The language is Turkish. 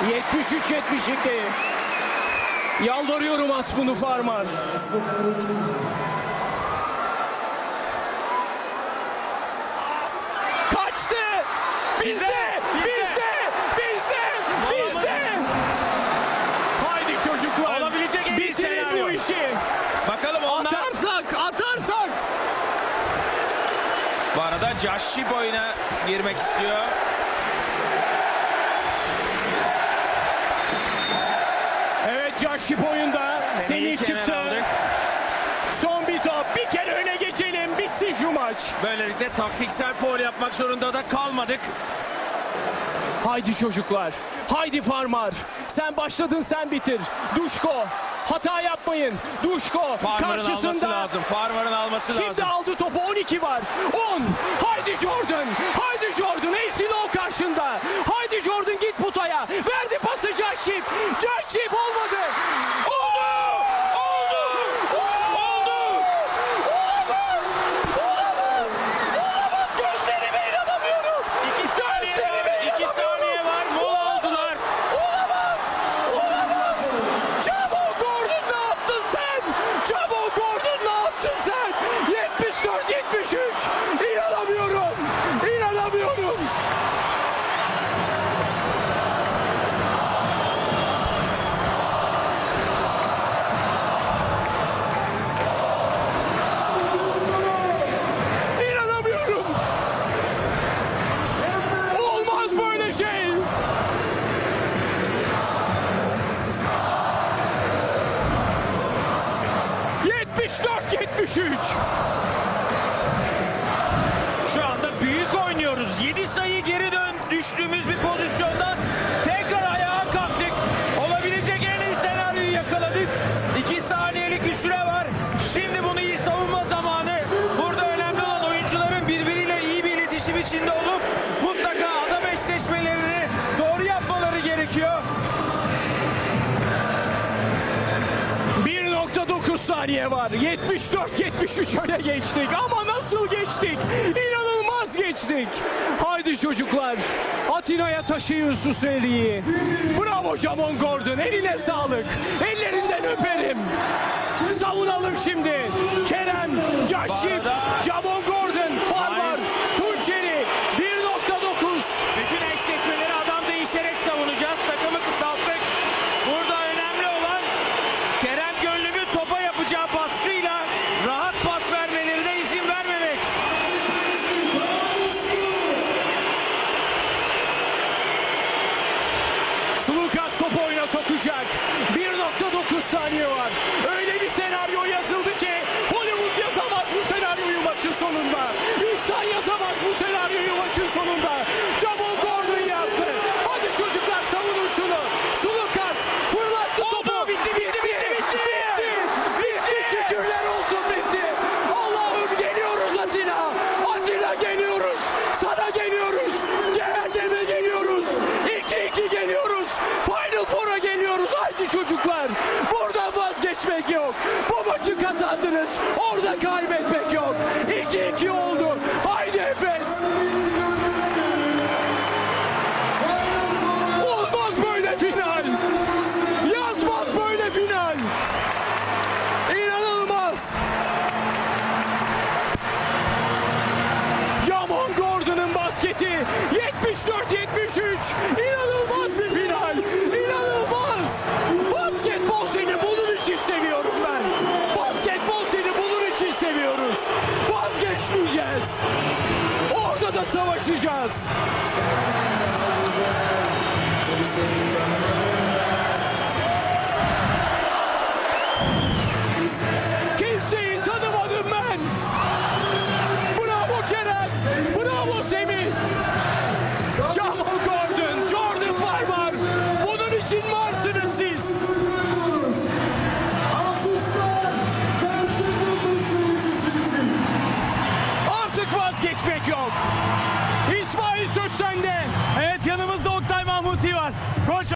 73-72. Yalvarıyorum at bunu Farmar. Kaçtı. Bizde. Bizde, Bizde. Bizde. Haydi çocuklar. Olabilecek en iyi Bitirin senaryo. bu işi. Bakalım onlar. Atarsak, atarsak. Bu arada Josh Sheep oyuna girmek istiyor. Jackship oyunda. Kenara çıktı. aldık. Son bir top. Bir kere öne geçelim. Bitsin şu maç. Böylelikle taktiksel foul yapmak zorunda da kalmadık. Haydi çocuklar. Haydi Farmar. Sen başladın sen bitir. Duşko. Hata yapmayın. Duşko Farmer'ın alması karşısında. lazım. Farmer'ın alması Şimdi lazım. aldı topu 12 var. 10. Haydi Jordan. Haydi Jordan. Low karşında. Haydi Jordan git potaya. Verdi pası Joship. ...74-73. Şu anda büyük oynuyoruz. 7 sayı geri dön düştüğümüz bir pozisyondan tekrar ayağa kalktık. Olabilecek en iyi senaryoyu yakaladık. 2 saniyelik bir süre var. Şimdi bunu iyi savunma zamanı. Burada önemli olan oyuncuların birbiriyle iyi bir iletişim içinde olup mutlaka adam eşleşmelerini doğru yapmaları gerekiyor. Saniye var. 74-73 öne geçtik. Ama nasıl geçtik? İnanılmaz geçtik. Haydi çocuklar. Atina'ya taşıyın su seriyi. Bravo Jamon Gordon. Eline sağlık. Ellerinden öperim. Savunalım şimdi. Kerem, arada- Jamon Gordon, Sulukas topu oyuna sokacak. 1.9 saniye var. Vazgeçmek yok. Bu maçı kazandınız. Orada kaybetmek yok. 2-2 oldu. Haydi Efes. Olmaz böyle final. Yazmaz böyle final. İnanılmaz. Jamon Gordon'un basketi Bununla savaşacağız. Kimseyi tanımadım ben. Bravo Kerem. Bravo Semih. Jamal Gordon, Jordan Farmer. Bunun için var.